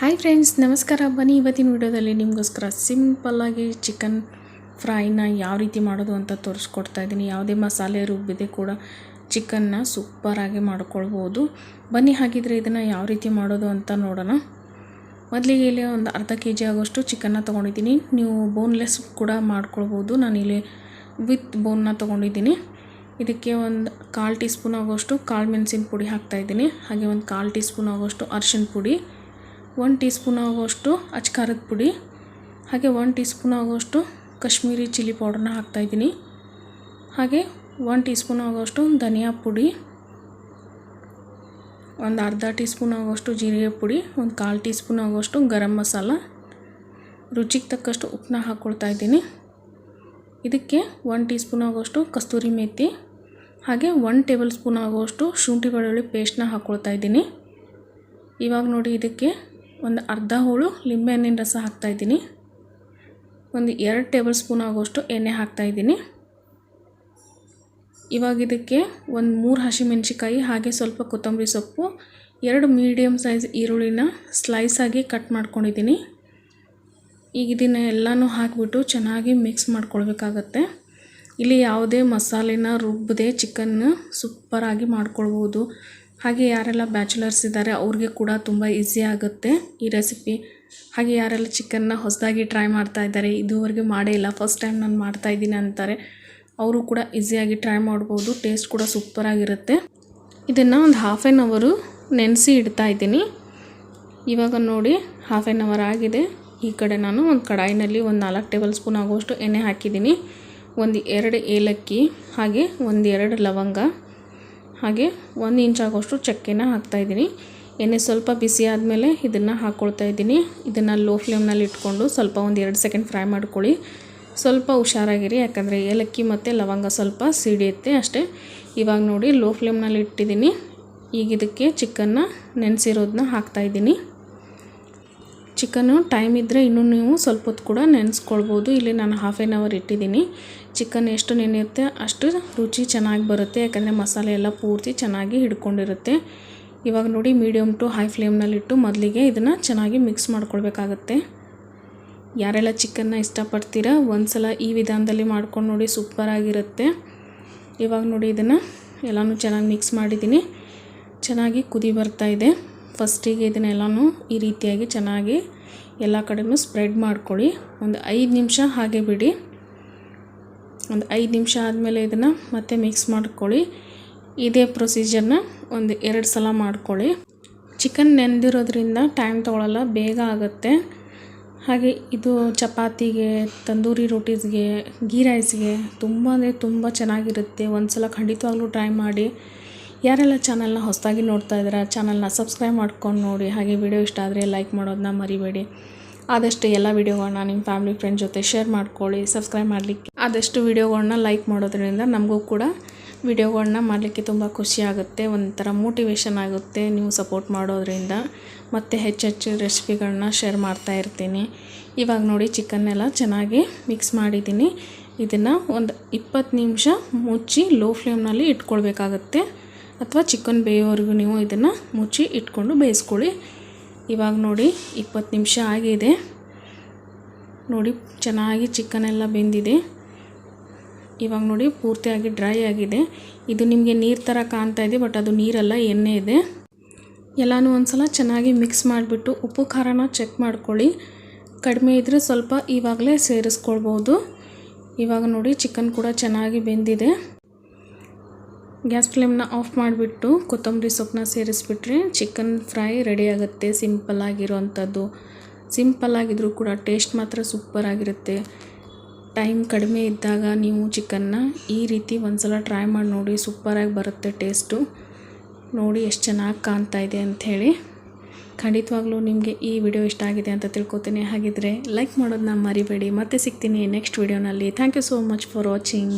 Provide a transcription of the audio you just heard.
Hi friends ನಮಸ್ಕಾರ. ಬನ್ನಿ ಇವತ್ತಿನ ವಿಡಿಯೋದಲ್ಲಿ ನಿಮಗೋಸ್ಕರ ಸಿಂಪಲ್ಲಾಗಿ ಚಿಕನ್ ಫ್ರೈನ ಯಾವ ರೀತಿ ಮಾಡೋದು ಅಂತ ತೋರಿಸ್ಕೊಡ್ತಾ ಇದ್ದೀನಿ. ಯಾವುದೇ ಮಸಾಲೆ ರುಬ್ಬಿದೆ ಕೂಡ ಚಿಕನ್ನ ಸೂಪರಾಗಿ ಮಾಡ್ಕೊಳ್ಬೋದು. ಬನ್ನಿ ಹಾಗಿದ್ರೆ ಇದನ್ನು ಯಾವ ರೀತಿ ಮಾಡೋದು ಅಂತ ನೋಡೋಣ. ಮೊದಲಿಗೆ ಇಲ್ಲಿ ಒಂದು ಅರ್ಧ ಕೆ ಜಿ ಆಗೋಷ್ಟು ಚಿಕನ್ನ ತೊಗೊಂಡಿದ್ದೀನಿ. ನೀವು ಬೋನ್ಲೆಸ್ ಕೂಡ ಮಾಡ್ಕೊಳ್ಬೋದು. ನಾನಿಲ್ಲಿ ವಿತ್ ಬೋನ್ನ ತೊಗೊಂಡಿದ್ದೀನಿ. ಇದಕ್ಕೆ ಒಂದು ಕಾಲು ಟೀ ಸ್ಪೂನ್ ಆಗೋಷ್ಟು ಕಾಳು ಮೆಣಸಿನ ಪುಡಿ ಹಾಕ್ತಾಯಿದ್ದೀನಿ ಹಾಗೆ ಒಂದು ಕಾಲು ಟೀ ಸ್ಪೂನ್ ಆಗೋಷ್ಟು ಅರ್ಶಿನ ಪುಡಿ. ಒನ್ ಟೀ ಸ್ಪೂನ್ ಆಗುವಷ್ಟು ಅಚ್ಕಾರದ ಪುಡಿ, ಹಾಗೆ ಒನ್ ಟೀ ಸ್ಪೂನ್ ಆಗುವಷ್ಟು ಕಾಶ್ಮೀರಿ ಚಿಲ್ಲಿ ಪೌಡ್ರನ್ನ ಹಾಕ್ತಾಯಿದ್ದೀನಿ ಹಾಗೆ ಒನ್ ಟೀ ಸ್ಪೂನ್ ಆಗುವಷ್ಟು ಧನಿಯಾ ಪುಡಿ, ಒಂದು ಅರ್ಧ ಟೀ ಸ್ಪೂನ್ ಆಗುವಷ್ಟು ಜೀರಿಗೆ ಪುಡಿ, ಒಂದು ಕಾಲು ಟೀ ಸ್ಪೂನ್ ಆಗುವಷ್ಟು ಗರಂ ಮಸಾಲ, ರುಚಿಗೆ ತಕ್ಕಷ್ಟು ಉಪ್ಪನ್ನ ಹಾಕ್ಕೊಳ್ತಾ ಇದ್ದೀನಿ. ಇದಕ್ಕೆ ಒನ್ ಟೀ ಸ್ಪೂನ್ ಆಗುವಷ್ಟು ಕಸ್ತೂರಿ ಮೇಥಿ ಹಾಗೆ ಒನ್ ಟೇಬಲ್ ಸ್ಪೂನ್ ಆಗುವಷ್ಟು ಶುಂಠಿ ಬೆಳ್ಳುಳ್ಳಿ ಪೇಸ್ಟ್ನ ಹಾಕ್ಕೊಳ್ತಾ ಇದ್ದೀನಿ. ಇವಾಗ ನೋಡಿ ಇದಕ್ಕೆ ಒಂದು ಅರ್ಧ ಹೋಳು ಲಿಂಬೆಹಣ್ಣಿನ ರಸ ಹಾಕ್ತಾಯಿದ್ದೀನಿ ಒಂದು ಎರಡು ಟೇಬಲ್ ಸ್ಪೂನ್ ಆಗೋಷ್ಟು ಎಣ್ಣೆ ಹಾಕ್ತಾಯಿದ್ದೀನಿ ಇವಾಗ ಇದಕ್ಕೆ ಒಂದು ಮೂರು ಹಸಿಮೆಣ್ಸಿಕಾಯಿ ಹಾಗೆ ಸ್ವಲ್ಪ ಕೊತ್ತಂಬರಿ ಸೊಪ್ಪು, ಎರಡು ಮೀಡಿಯಮ್ ಸೈಜ್ ಈರುಳ್ಳಿನ ಸ್ಲೈಸಾಗಿ ಕಟ್ ಮಾಡ್ಕೊಂಡಿದ್ದೀನಿ. ಈಗ ಇದನ್ನು ಎಲ್ಲನೂ ಹಾಕಿಬಿಟ್ಟು ಚೆನ್ನಾಗಿ ಮಿಕ್ಸ್ ಮಾಡ್ಕೊಳ್ಬೇಕಾಗತ್ತೆ. ಇಲ್ಲಿ ಯಾವುದೇ ಮಸಾಲೆನ ರುಬ್ಬದೆ ಚಿಕನ್ನ ಸೂಪರಾಗಿ ಮಾಡ್ಕೊಳ್ಬೋದು. ಹಾಗೆ ಯಾರೆಲ್ಲ ಬ್ಯಾಚುಲರ್ಸ್ ಇದ್ದಾರೆ, ಅವ್ರಿಗೆ ಕೂಡ ತುಂಬ ಈಸಿ ಆಗುತ್ತೆ ಈ ರೆಸಿಪಿ ಹಾಗೆ ಯಾರೆಲ್ಲ ಚಿಕನ್ನ ಹೊಸದಾಗಿ ಟ್ರೈ ಮಾಡ್ತಾ ಇದ್ದಾರೆ, ಇದುವರೆಗೆ ಮಾಡೇ ಇಲ್ಲ ಫಸ್ಟ್ ಟೈಮ್ ನಾನು ಮಾಡ್ತಾ ಇದ್ದೀನಿ ಅಂತಾರೆ, ಅವರು ಕೂಡ ಈಸಿಯಾಗಿ ಟ್ರೈ ಮಾಡ್ಬೋದು ಟೇಸ್ಟ್ ಕೂಡ ಸೂಪರಾಗಿರುತ್ತೆ ಇದನ್ನು ಒಂದು ಹಾಫ್ ಆ್ಯನ್ ಅವರು ನೆನೆಸಿ ಇಡ್ತಾ ಇದ್ದೀನಿ. ಇವಾಗ ನೋಡಿ ಹಾಫ್ ಆ್ಯನ್ ಅವರ್ ಆಗಿದೆ. ಈ ಕಡೆ ನಾನು ಒಂದು ಕಡಾಯಿನಲ್ಲಿ ಒಂದು ನಾಲ್ಕು ಟೇಬಲ್ ಸ್ಪೂನ್ ಆಗುವಷ್ಟು ಎಣ್ಣೆ ಹಾಕಿದ್ದೀನಿ. ಒಂದು ಎರಡು ಏಲಕ್ಕಿ, ಹಾಗೆ ಒಂದು ಎರಡು ಲವಂಗ. ಹಾಗೆ ಒಂದು ಇಂಚ್ ಆಗೋಷ್ಟು ಚಕ್ಕೆನ ಹಾಕ್ತಾಯಿದ್ದೀನಿ ಎಣ್ಣೆ ಸ್ವಲ್ಪ ಬಿಸಿ ಆದಮೇಲೆ ಇದನ್ನು ಹಾಕ್ಕೊಳ್ತಾ ಇದ್ದೀನಿ. ಇದನ್ನು ಲೋ ಫ್ಲೇಮ್ನಲ್ಲಿ ಇಟ್ಕೊಂಡು ಸ್ವಲ್ಪ ಒಂದು ಎರಡು ಸೆಕೆಂಡ್ ಫ್ರೈ ಮಾಡ್ಕೊಳ್ಳಿ. ಸ್ವಲ್ಪ ಹುಷಾರಾಗಿರಿ, ಯಾಕಂದರೆ ಏಲಕ್ಕಿ ಮತ್ತು ಲವಂಗ ಸ್ವಲ್ಪ ಸಿಡಿಯುತ್ತೆ ಅಷ್ಟೇ. ಇವಾಗ ನೋಡಿ ಲೋ ಫ್ಲೇಮ್ನಲ್ಲಿ ಇಟ್ಟಿದ್ದೀನಿ. ಈಗ ಇದಕ್ಕೆ ಚಿಕನ್ನ ನೆನೆಸಿರೋದನ್ನ ಹಾಕ್ತಾಯಿದ್ದೀನಿ ಚಿಕನ್ನು ಟೈಮ್ ಇದ್ದರೆ ಇನ್ನೂ ನೀವು ಸ್ವಲ್ಪ ಹೊತ್ತು ಕೂಡ ನೆನೆಸ್ಕೊಳ್ಬೋದು. ಇಲ್ಲಿ ನಾನು ಹಾಫ್ ಆ್ಯನ್ ಅವರ್ ಇಟ್ಟಿದ್ದೀನಿ. ಚಿಕನ್ ಎಷ್ಟು ನೆನೆಯುತ್ತೆ ಅಷ್ಟು ರುಚಿ ಚೆನ್ನಾಗಿ ಬರುತ್ತೆ. ಯಾಕಂದರೆ ಮಸಾಲೆ ಎಲ್ಲ ಪೂರ್ತಿ ಚೆನ್ನಾಗಿ ಹಿಡ್ಕೊಂಡಿರುತ್ತೆ. ಇವಾಗ ನೋಡಿ ಮೀಡಿಯಮ್ ಟು ಹೈ ಫ್ಲೇಮ್ನಲ್ಲಿಟ್ಟು ಮೊದಲಿಗೆ ಇದನ್ನು ಚೆನ್ನಾಗಿ ಮಿಕ್ಸ್ ಮಾಡ್ಕೊಳ್ಬೇಕಾಗತ್ತೆ. ಯಾರೆಲ್ಲ ಚಿಕನ್ನ ಇಷ್ಟಪಡ್ತೀರಾ ಒಂದು ಸಲ ಈ ವಿಧಾನದಲ್ಲಿ ಮಾಡ್ಕೊಂಡು ನೋಡಿ ಸೂಪರಾಗಿರುತ್ತೆ. ಇವಾಗ ನೋಡಿ ಇದನ್ನು ಎಲ್ಲನೂ ಚೆನ್ನಾಗಿ ಮಿಕ್ಸ್ ಮಾಡಿದ್ದೀನಿ. ಚೆನ್ನಾಗಿ ಕುದಿ ಬರ್ತಾಯಿದೆ ಫಸ್ಟಿಗೆ ಇದನ್ನೆಲ್ಲನೂ ಈ ರೀತಿಯಾಗಿ ಚೆನ್ನಾಗಿ ಎಲ್ಲ ಕಡೆನೂ ಸ್ಪ್ರೆಡ್ ಮಾಡ್ಕೊಳ್ಳಿ. ಒಂದು ಐದು ನಿಮಿಷ ಹಾಗೆ ಬಿಡಿ. ಒಂದು ಐದು ನಿಮಿಷ ಆದಮೇಲೆ ಇದನ್ನು ಮತ್ತೆ ಮಿಕ್ಸ್ ಮಾಡ್ಕೊಳ್ಳಿ. ಇದೇ ಪ್ರೊಸೀಜರ್ನ ಒಂದು ಎರಡು ಸಲ ಮಾಡ್ಕೊಳ್ಳಿ. ಚಿಕನ್ ನೆನೆದಿರೋದ್ರಿಂದ ಟೈಮ್ ತೊಗೊಳಲ್ಲ, ಬೇಗ ಆಗುತ್ತೆ. ಹಾಗೆ ಇದು ಚಪಾತಿಗೆ, ತಂದೂರಿ ರೋಟೀಸ್ಗೆ, ಗೀ ರೈಸ್ಗೆ ತುಂಬ ಅಂದರೆ ತುಂಬ ಚೆನ್ನಾಗಿರುತ್ತೆ. ಒಂದು ಸಲ ಖಂಡಿತವಾಗ್ಲೂ ಟ್ರೈ ಮಾಡಿ. ಯಾರೆಲ್ಲ ಚಾನಲ್ನ ಹೊಸದಾಗಿ ನೋಡ್ತಾ ಇದ್ದೀರಾ, ಚಾನಲ್ನ ಸಬ್ಸ್ಕ್ರೈಬ್ ಮಾಡ್ಕೊಂಡು ನೋಡಿ. ಹಾಗೆ ವಿಡಿಯೋ ಇಷ್ಟ ಆದರೆ ಲೈಕ್ ಮಾಡೋದನ್ನ ಮರಿಬೇಡಿ. ಆದಷ್ಟು ಎಲ್ಲ ವೀಡಿಯೋಗಳನ್ನ ನಿಮ್ಮ ಫ್ಯಾಮಿಲಿ ಫ್ರೆಂಡ್ ಜೊತೆ ಶೇರ್ ಮಾಡ್ಕೊಳ್ಳಿ, ಸಬ್ಸ್ಕ್ರೈಬ್ ಮಾಡಲಿಕ್ಕೆ. ಆದಷ್ಟು ವೀಡಿಯೋಗಳನ್ನ ಲೈಕ್ ಮಾಡೋದ್ರಿಂದ ನಮಗೂ ಕೂಡ ವೀಡಿಯೋಗಳನ್ನ ಮಾಡಲಿಕ್ಕೆ ತುಂಬ ಖುಷಿ ಆಗುತ್ತೆ, ಒಂಥರ ಮೋಟಿವೇಶನ್ ಆಗುತ್ತೆ ನೀವು ಸಪೋರ್ಟ್ ಮಾಡೋದ್ರಿಂದ. ಮತ್ತು ಹೆಚ್ಚೆಚ್ಚು ರೆಸಿಪಿಗಳನ್ನ ಶೇರ್ ಮಾಡ್ತಾ ಇರ್ತೀನಿ. ಇವಾಗ ನೋಡಿ ಚಿಕನ್ನೆಲ್ಲ ಚೆನ್ನಾಗಿ ಮಿಕ್ಸ್ ಮಾಡಿದ್ದೀನಿ. ಇದನ್ನು ಒಂದು ಇಪ್ಪತ್ತು ನಿಮಿಷ ಮುಚ್ಚಿ ಲೋ ಫ್ಲೇಮ್ನಲ್ಲಿ ಇಟ್ಕೊಳ್ಬೇಕಾಗತ್ತೆ. ಅಥವಾ ಚಿಕನ್ ಬೇಯೋವರೆಗೂ ನೀವು ಇದನ್ನು ಮುಚ್ಚಿ ಇಟ್ಕೊಂಡು ಬೇಯಿಸ್ಕೊಳ್ಳಿ. ಇವಾಗ ನೋಡಿ, ಇಪ್ಪತ್ತು ನಿಮಿಷ ಆಗಿದೆ. ನೋಡಿ, ಚೆನ್ನಾಗಿ ಚಿಕನ್ ಎಲ್ಲ ಬೆಂದಿದೆ. ಇವಾಗ ನೋಡಿ, ಪೂರ್ತಿಯಾಗಿ ಡ್ರೈ ಆಗಿದೆ. ಇದು ನಿಮಗೆ ನೀರು ಥರ ಕಾಣ್ತಾ ಇದೆ ಬಟ್ ಅದು ನೀರಲ್ಲ, ಎಣ್ಣೆ ಇದೆ. ಎಲ್ಲನೂ ಒಂದು ಸಲ ಚೆನ್ನಾಗಿ ಮಿಕ್ಸ್ ಮಾಡಿಬಿಟ್ಟು ಉಪ್ಪು, ಖಾರನ ಚೆಕ್ ಮಾಡ್ಕೊಳ್ಳಿ. ಕಡಿಮೆ ಇದ್ದರೆ ಸ್ವಲ್ಪ ಇವಾಗಲೇ ಸೇರಿಸ್ಕೊಳ್ಬೋದು. ಇವಾಗ ನೋಡಿ ಚಿಕನ್ ಕೂಡ ಚೆನ್ನಾಗಿ ಬೆಂದಿದೆ. ಗ್ಯಾಸ್ ಫ್ಲೇಮ್ನ ಆಫ್ ಮಾಡಿಬಿಟ್ಟು ಕೊತ್ತಂಬರಿ ಸೊಪ್ಪನ್ನ ಸೇರಿಸ್ಬಿಟ್ರೆ ಚಿಕನ್ ಫ್ರೈ ರೆಡಿ ಆಗುತ್ತೆ. ಸಿಂಪಲ್ಲಾಗಿರೋವಂಥದ್ದು ಸಿಂಪಲ್ಲಾಗಿದ್ದರೂ ಕೂಡ ಟೇಸ್ಟ್ ಮಾತ್ರ ಸೂಪರಾಗಿರುತ್ತೆ ಟೈಮ್ ಕಡಿಮೆ ಇದ್ದಾಗ ನೀವು ಚಿಕನ್ನ ಈ ರೀತಿ ಒಂದು ಸಲ ಟ್ರೈ ಮಾಡಿ ನೋಡಿ ಸೂಪರಾಗಿ ಬರುತ್ತೆ ಟೇಸ್ಟು. ನೋಡಿ ಎಷ್ಟು ಚೆನ್ನಾಗಿ ಕಾಣ್ತಾ ಇದೆ ಅಂಥೇಳಿ ಖಂಡಿತವಾಗ್ಲೂ ನಿಮಗೆ ಈ ವಿಡಿಯೋ ಇಷ್ಟ ಆಗಿದೆ ಅಂತ ತಿಳ್ಕೊತೀನಿ. ಹಾಗಿದ್ರೆ ಲೈಕ್ ಮಾಡೋದನ್ನ ಮರಿಬೇಡಿ. ಮತ್ತೆ ಸಿಗ್ತೀನಿ ನೆಕ್ಸ್ಟ್ ವಿಡಿಯೋನಲ್ಲಿ. Thank you so much for watching